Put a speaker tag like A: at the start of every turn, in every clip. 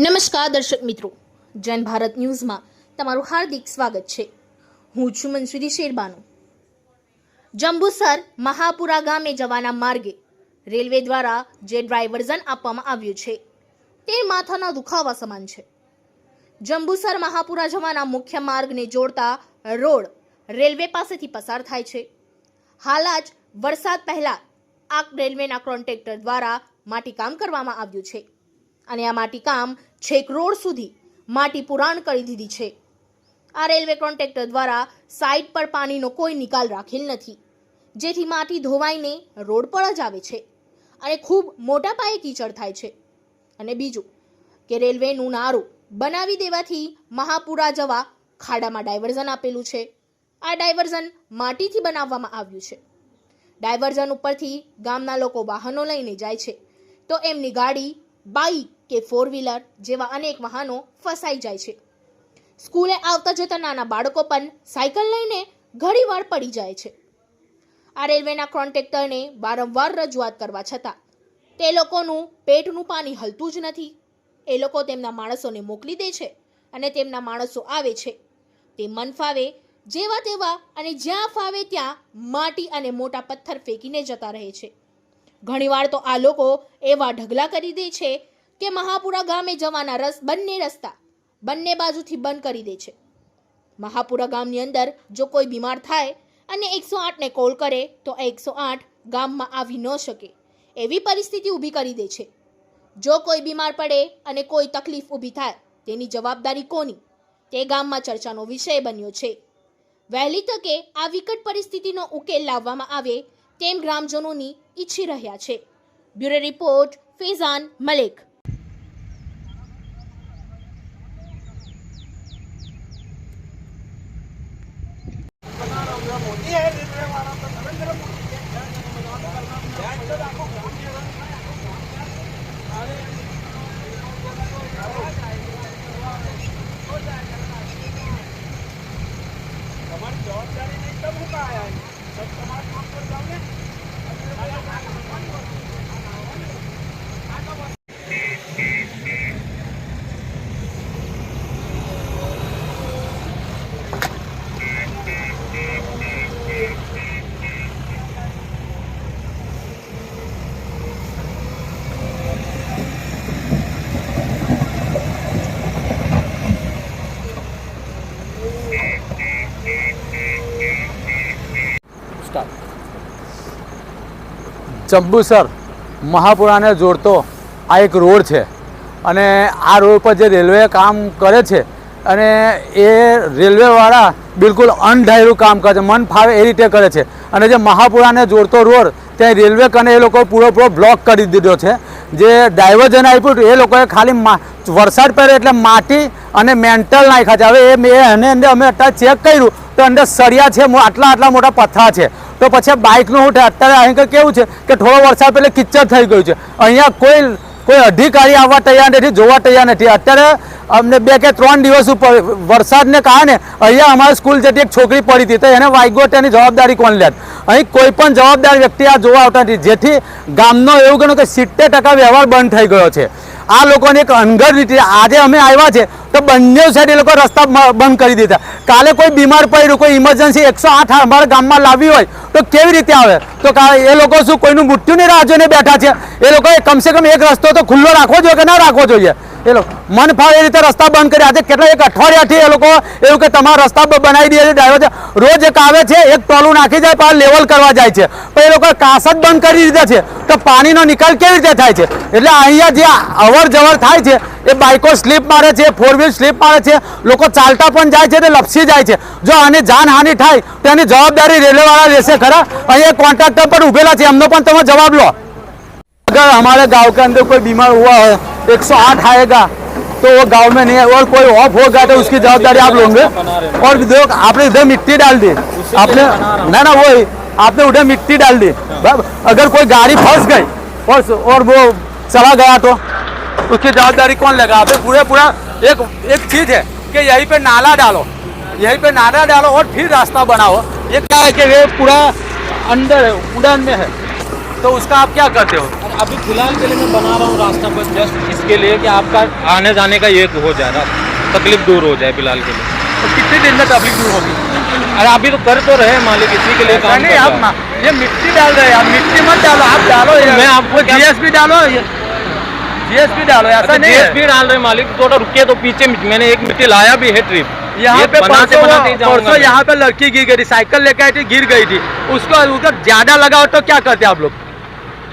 A: નમસ્કાર દર્શક મિત્રો, જન ભારત ન્યૂઝમાં તમારું હાર્દિક સ્વાગત છે. હું છું મનસુરી શેરબાનો. જંબુસર મહાપુરા ગામે જવાના માર્ગે રેલવે દ્વારા જે ડ્રાઈવર્ઝન આપવામાં આવ્યું છે, તે માથાના દુખાવા સમાન છે. જંબુસર મહાપુરા જવાના મુખ્ય માર્ગને જોડતા રોડ રેલવે પાસેથી પસાર થાય છે. હાલ જ વરસાદ પહેલા આ રેલવેના કોન્ટ્રેક્ટર દ્વારા માટીકામ કરવામાં આવ્યું છે. અને આ માટીકામ છેક રોડ સુધી માટી પુરાણ કરી દીધી છે. આ રેલવે કોન્ટ્રાક્ટર દ્વારા સાઇટ પર પાણીનો કોઈ નિકાલ રાખેલ નથી, જેથી માટી ધોવાઈને રોડ પર જ આવે છે અને ખૂબ મોટા પાયે કીચડ થાય છે. અને બીજું કે રેલવેનું નારું બનાવી દેવાથી મહાપુરા જવા ખાડામાં ડાયવર્ઝન આપેલું છે. આ ડાયવર્ઝન માટીથી બનાવવામાં આવ્યું છે. ડાયવર્ઝન ઉપરથી ગામના લોકો વાહનો લઈને જાય છે. તો એમની ગાડી બાઇક કે ફોર વ્હીલર જેવા અનેક વાહનો ફસાઈ જાય છે. સ્કૂલે આવતા જતા નાના બાળકો પણ સાયકલ લઈને ઘણીવાર પડી જાય છે. આ રેલવેના કોન્ટ્રેક્ટરને વારંવાર રજૂઆત કરવા છતાં તે લોકોનું પેટનું પાણી હલતું જ નથી. એ લોકો તેમના માણસોને મોકલી દે છે અને તેમના માણસો આવે છે. તે મન ફાવે, જેવા તેવા અને જ્યાં ફાવે ત્યાં માટી અને મોટા પથ્થર ફેંકીને જતા રહે છે. ઘણીવાર તો આ લોકો એવા ઢગલા કરી દે છે કે મહાપુરા ગામે જવાના રસ બંને રસ્તા બંને બાજુથી બંધ કરી દે છે. મહાપુરા ગામની અંદર જો કોઈ બીમાર થાય અને એકસો આઠને કોલ કરે, તો એકસો આઠ ગામમાં આવી ન શકે એવી પરિસ્થિતિ ઊભી કરી દે છે. જો કોઈ બીમાર પડે અને કોઈ તકલીફ ઊભી થાય, તેની જવાબદારી કોની? તે ગામમાં ચર્ચાનો વિષય બન્યો છે. વહેલી તકે આ વિકટ પરિસ્થિતિનો ઉકેલ લાવવામાં આવે તેમ ગ્રામજનોની ઈચ્છી રહ્યા છે.
B: Bureau report, Faizan Malik. તમારા કામ પર જાવ ને
C: જંબુસર મહાપુરાને જોડતો આ એક રોડ છે. અને આ રોડ પર જે રેલવે કામ કરે છે, અને એ રેલવેવાળા બિલકુલ અનઢાયરું કામ કરે છે, મન ફાવે એ રીતે કરે છે. અને જે મહાપુરાને જોડતો રોડ, ત્યાં રેલવે કને એ લોકો પૂરો બ્લોક કરી દીધો છે. જે ડાયવર્જન આપ્યું એ લોકોએ ખાલી વરસાદ પડે એટલે માટી અને મેન્ટલ નાખ્યા છે. હવે એ એને અંદર અમે અત્યારે ચેક કર્યું, તો અંદર સળિયા છે આટલા આટલા મોટા પથ્થા છે. તો પછી બાઇકનું ઉઠે. અત્યારે અહીં કેવું છે કે થોડો વરસાદ પહેલે કિચ્ચર થઈ ગયું છે. અહીંયા કોઈ કોઈ અધિકારી આવવા તૈયાર નથી, જોવા તૈયાર નથી. અત્યારે અમને બે કે ત્રણ દિવસ ઉપર વરસાદને કારણે અહીંયા અમારી સ્કૂલ જતી એક છોકરી પડી હતી, તો એને વાગ્યો તેની જવાબદારી કોણ લે? અહીં કોઈ પણ જવાબદાર વ્યક્તિ આ જોવા આવતા નથી. જેથી ગામનો એવું ગણો કે સિત્તેર ટકા વ્યવહાર બંધ થઈ ગયો છે. આ લોકોને એક અનગઢ રીતે આજે અમે આવ્યા છે તો બંને સાઈડ એ લોકો રસ્તા બંધ કરી દીધા. કાલે કોઈ બીમાર પડ્યું, કોઈ ઇમરજન્સી એકસો આઠ અમારા ગામમાં લાવવી હોય, તો કેવી રીતે આવે? તો એ લોકો શું, કોઈનું મૃત્યુની રાહ જોઈને બેઠા છે? એ લોકોએ કમસે કમ એક રસ્તો તો ખુલ્લો રાખવો જોઈએ કે ના રાખવો જોઈએ? એ લોકો મન ફાવે એ રીતે રસ્તા બંધ કર્યા આજે કેટલા એક અઠવાડિયાથી એ લોકો એવું કે તમારા રસ્તા બનાવી દે છે ડ્રાઈવર રોજ એક આવે છે, એક ટોલું નાખી જાય પણ લેવલ કરવા જાય છે. પણ એ લોકો કાસ જ બંધ કરી દીધા છે. તો પાણીનો નિકાલ કેવી રીતે થાય છે? એટલે અહીંયા જે અવર જવર થાય છે, એ બાઇકો સ્લીપ મારે છે ફોર વ્હીલ સ્લીપ મારે છે, લોકો ચાલતા પણ જાય છે તે લપસી જાય છે. જો આની જાનહાનિ થાય, તો એની જવાબદારી રેલવેવાળા રહેશે ખરા? અહીંયા કોન્ટ્રાક્ટર પણ ઉભેલા છે, એમનો પણ તમે જવાબ લો. અગર હમારે ગાંવ કે અંદર કોઈ બીમાર હુઆ હોય 108 आएगा तो वो गाँव में नहीं है और कोई ऑफ़ हो गया तो उसकी जवाबदारी आप लोगे। और देखो आपने इधर मिट्टी डाल दी। आपने ना ना वही आपने उधर मिट्टी डाल दी। हाँ। अगर कोई गाड़ी फंस गई और और वो चला गया तो? उसकी जवाबदारी कौन लेगा? आप पूरे पूरा एक एक चीज़ है कि यही पे नाला डालो। यही पे नाला डालो और फिर रास्ता बनाओ। ये क्या है कि ये पूरा अंदर है उड़न में है। तो उसका आप क्या करते हो?
D: अभी फ़िलहाल के लिए मैं बना रहा हूँ रास्ता पर जस्ट इसके लिए कि आपका आने जाने का ये हो जाए ना तकलीफ़ दूर हो जाए फ़िलहाल के लिए।
C: तो कितने दिन में तकलीफ़ दूर होगी?
D: अरे अभी तो कर तो रहे हैं मालिक इसी के लिए काम
C: नहीं आप
D: है।
C: ये मिट्टी डाल रहे हैं आप मिट्टी मत डालो आप डालो
D: मैं आपको क्या-
C: जीएसपी डालो जीएसपी डालो ऐसा नहीं है।
D: जीएसपी डाल रहे हैं मालिक थोड़ा रुकिए तो पीछे मैंने एक मिट्टी लाया भी है ट्रिप।
C: यहाँ पे
D: बनाते
C: परसों
D: बनाते
C: परसों यहाँ पे लड़की गिर गई थी साइकिल लेकर आई थी गिर गई थी। उसको उधर ज़्यादा लगाओ तो क्या करते आप लोग?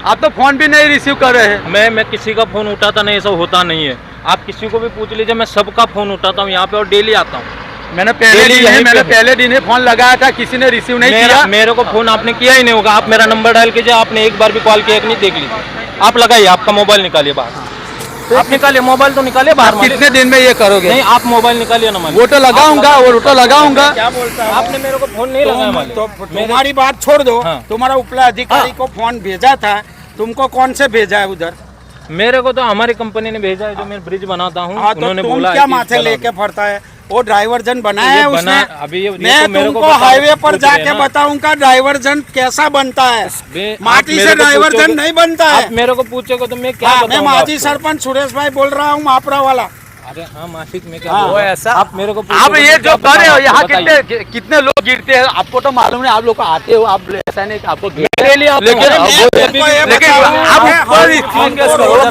C: आप तो फ़ोन भी नहीं रिसीव कर रहे हैं।
D: मैं मैं किसी का फ़ोन उठाता नहीं ऐसा होता नहीं है। आप किसी को भी पूछ लीजिए मैं सबका फ़ोन उठाता हूँ यहाँ पे और डेली आता हूँ।
C: मैंने पहले दिन
D: यहीं
C: ही मैंने पहले दिन ही फ़ोन लगाया था किसी ने रिसीव नहीं
D: मेरा
C: किया।
D: मेरे को फ़ोन आपने किया ही नहीं होगा। आप मेरा नंबर डायल कीजिए आपने एक बार भी कॉल किया नहीं देख लीजिए। आप लगाइए आपका मोबाइल निकालिए बाहर। आप निकालिए मोबाइल तो निकालिए बाहर
C: कितने दिन में ये करोगे?
D: नहीं आप मोबाइल निकालिए ना
C: वो तो लगाऊँगा वो तो लगाऊँगा।
B: क्या बोलता है?
D: आपने मेरे को फ़ोन नहीं लगाया
B: तो तुम्हारी बात छोड़ दो।
D: हाँ।
B: तुम्हारा उपला अधिकारी को फ़ोन भेजा था तुमको कौन से भेजा है उधर
D: मेरे को तो हमारी कंपनी ने भेजा है जो मैं ब्रिज बनाता हूँ
B: हाँ तो
D: उन्होंने
B: तुम
D: बोला है
B: क्या
D: कि
B: माथे
D: चलाओ।
B: लेके फरता है वो ड्राइवर जन बनाया
D: ये
B: है
D: बना-
B: उसने
D: अभी ये- ये
B: मैं
D: तो मेरे को
B: तुमको
D: बताओ,
B: हाईवे पर
D: पूछ रहे
B: जाके
D: हैं ना।
B: बताऊंगा ड्राइवर जन कैसा बनता है
D: बे- आप
B: माटी
D: मेरे
B: से
D: को
B: ड्राइवर
D: पूछोगे-
B: जन नहीं बनता
D: आप
B: है
D: मेरे को पूछोगे तो मैं क्या
B: हाँ, मैं
D: बताऊंगा
B: माजी
D: आपको?
B: सरपंच सुरेश भाई बोल रहा हूँ मापरा वाला
D: अरे हाँ मासिक में क्या
B: हाँ,
C: ऐसा
D: आप मेरे को
C: आप ये जो कर रहे हो यहाँ कितने कितने लोग गिरते हैं आपको तो मालूम है आप लोग को आते हो आप ऐसा नहीं आपको लेकिन आप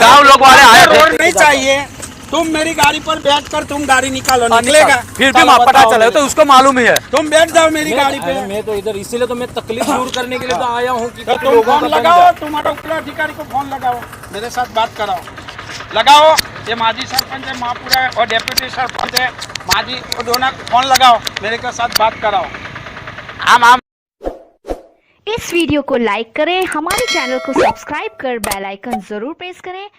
C: गाँव लोग वाले आए
B: रोड नहीं चाहिए। तुम मेरी गाड़ी पर बैठ कर तुम गाड़ी निकालो
C: हाँ,
B: निकलेगा।
C: फिर भी
B: चलो
C: पता चले तो उसको मालूम ही है।
B: तुम बैठ जाओ मेरी गाड़ी पे।
D: मैं तो इधर इसीलिए तो मैं तकलीफ़ दूर करने के लिए तो आया हूँ कि
B: तो तुम फ़ोन लगाओ तुम्हारा उपला अधिकारी को फ़ोन लगाओ मेरे साथ बात कराओ। लगाओ। ये माजी सरपंच है, महापुरा है और डेप्यूटी सरपंच है। माजी वो दोनों फ़ोन लगाओ, मेरे के साथ बात कराओ।
C: आम आम।
E: इस वीडियो को लाइक करें, हमारे चैनल को सब्सक्राइब कर बेल आइकन ज़रूर प्रेस करें।